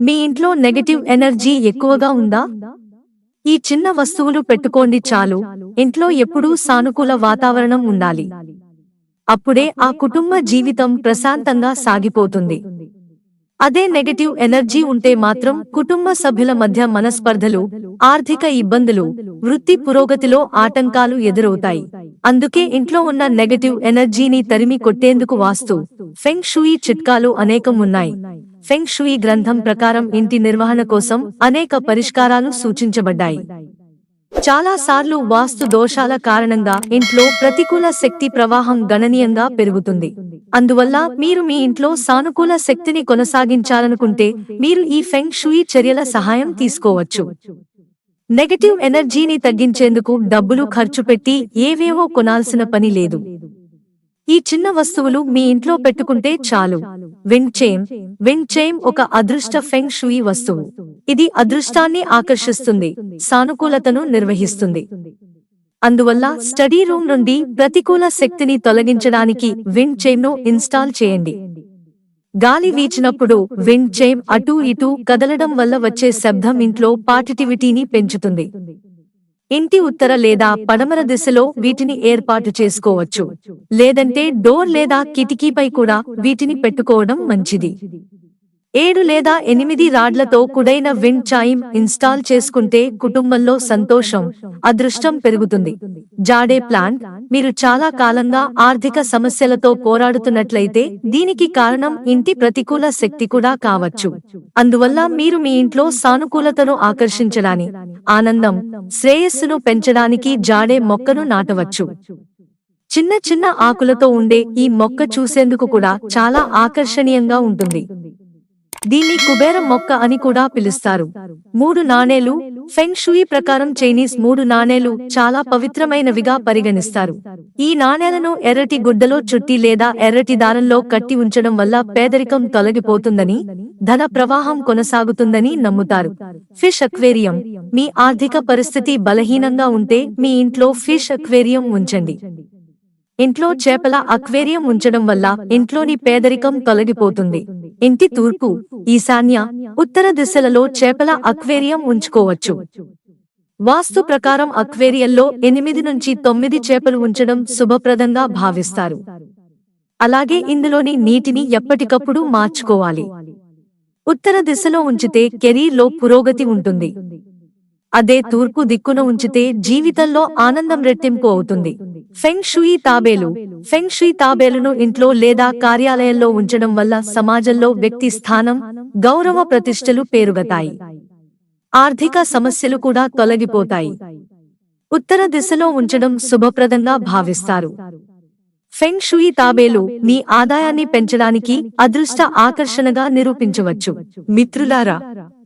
మీ ఇంట్లో negative energy ఎక్కువగా ఉందా? ఈ చిన్న వస్తువులు పెట్టుకోండి చాలు. ఇంట్లో ఎప్పుడూ సానుకూల వాతావరణం ఉండాలి. అప్పుడే ఆ కుటుంబ జీవితం ప్రశాంతంగా సాగిపోతుంది. అదే నెగటివ్ ఎనర్జీ ఉంటే మాత్రం కుటుంబ సభ్యుల మధ్య మనస్పర్ధలు ఆర్థిక ఇబ్బందులు వృత్తి పురోగతిలో ఆటంకాలు ఎదురవుతాయి. అందుకే ఇంట్లో ఉన్న నెగటివ్ ఎనర్జీని తరిమి కొట్టేందుకు వాస్తు ఫెంగ్ షుయి చిట్కాలు అనేకం ఉన్నాయి. ఫెంగ్ షుయి గ్రంథం ప్రకారం ఇంటి నిర్వహణ కోసం అనేక పరిష్కారాలు సూచించబడ్డాయి. చాలా సార్లు వాస్తు దోషాల కారణంగా ఇంట్లో ప్రతికూల శక్తి ప్రవాహం గణనీయంగా పెరుగుతుంది. అందువల్ల మీరు మీ ఇంట్లో సానుకూల శక్తిని కొనసాగించాలనుకుంటే మీరు ఈ ఫెంగ్ షుయి చర్యల సహాయం తీసుకోవచ్చు. నెగటివ్ ఎనర్జీని తగ్గించేందుకు డబ్బులు ఖర్చు పెట్టి ఏవేవో కొనాల్సిన పని లేదు. ఈ చిన్న వస్తువులు మీ ఇంట్లో పెట్టుకుంటే చాలు. Wind chime. విండ్ చైమ్ ఒక అదృష్ట ఫెంగ్ షుయి వస్తువు. ఇది అదృష్టాన్ని ఆకర్షిస్తుంది సానుకూలతను నిర్వహిస్తుంది. అందువల్ల స్టడీ రూమ్ నుండి ప్రతికూల శక్తిని తొలగించడానికి విండ్ చైమ్ను ఇన్స్టాల్ చేయండి. గాలి వీచినప్పుడు విండ్ చైమ్ అటూ ఇటూ కదలడం వల్ల వచ్చే శబ్దం ఇంట్లో పాటిటివిటీని పెంచుతుంది. ఇంటి ఉత్తర లేదా పడమర దిశలో వీటిని ఏర్పాటు చేసుకోవచ్చు. లేదంటే డోర్ లేదా కిటికీపై కూడా వీటిని పెట్టుకోవడం మంచిది. ఏడు లేదా ఎనిమిది రాడ్లతో కుడైన విండ్ చాయిమ్ ఇన్స్టాల్ చేసుకుంటే కుటుంబంలో సంతోషం అదృష్టం పెరుగుతుంది. జాడే ప్లాంట్ మీరు చాలా కాలంగా ఆర్థిక సమస్యలతో పోరాడుతున్నట్లయితే దీనికి కారణం ఇంటి ప్రతికూల శక్తి కూడా కావచ్చు. అందువల్ల మీరు మీ ఇంట్లో సానుకూలతను ఆకర్షించడాని ఆనందం శ్రేయస్సును పెంచడానికి జాడే మొక్కను నాటవచ్చు. చిన్న చిన్న ఆకులతో ఉండే ఈ మొక్క చూసేందుకు కూడా చాలా ఆకర్షణీయంగా ఉంటుంది. దీన్ని కుబేర మొక్క అని కూడా పిలుస్తారు. మూడు నాణేలు ఫెంగ్ షుయి ప్రకారం చైనీస్ మూడు నాణేలు చాలా పవిత్రమైనవిగా పరిగణిస్తారు. ఈ నాణేలను ఎర్రటి గుడ్డలో చుట్టి లేదా ఎర్రటి దారంలో కట్టి ఉంచడం వల్ల పేదరికం తొలగిపోతుందని ధన ప్రవాహం కొనసాగుతుందని నమ్ముతారు. ఫిష్ అక్వేరియం మీ ఆర్థిక పరిస్థితి బలహీనంగా ఉంటే మీ ఇంట్లో ఫిష్ అక్వేరియం ఉంచండి. ఇంట్లో చేపల అక్వేరియం ఉంచడం వల్ల ఇంట్లోని పేదరికం తొలగిపోతుంది. ఇంటి తూర్పు ఈశాన్య ఉత్తర దిశలలో చేపల అక్వేరియం ఉంచుకోవచ్చు. వాస్తు ప్రకారం అక్వేరియంలో ఎనిమిది నుంచి తొమ్మిది చేపలు ఉంచడం శుభప్రదంగా భావిస్తారు. అలాగే ఇందులోని నీటిని ఎప్పటికప్పుడు మార్చుకోవాలి. ఉత్తర దిశలో ఉంచితే కెరీర్లో పురోగతి ఉంటుంది. అదే తూర్పు దిక్కున ఉంచితే జీవితంలో ఆనందం రెట్టింపు అవుతుంది. ఫెంగ్ షుయి తాబేలు. ఫెంగ్ షుయి తాబేలును ఇంట్లో లేదా కార్యాలయంలో ఉంచడం వల్ల సమాజంలో వ్యక్తి స్థానం గౌరవ ప్రతిష్టలు పేరుగతాయి. ఆర్థిక సమస్యలు కూడా తొలగిపోతాయి. ఉత్తర దిశలో ఉంచడం శుభప్రదంగా భావిస్తారు. ఫెంగ్ షుయి తాబేలు మీ ఆదాయాన్ని పెంచడానికి అదృష్ట ఆకర్షణగా నిరూపించవచ్చు. మిత్రులారా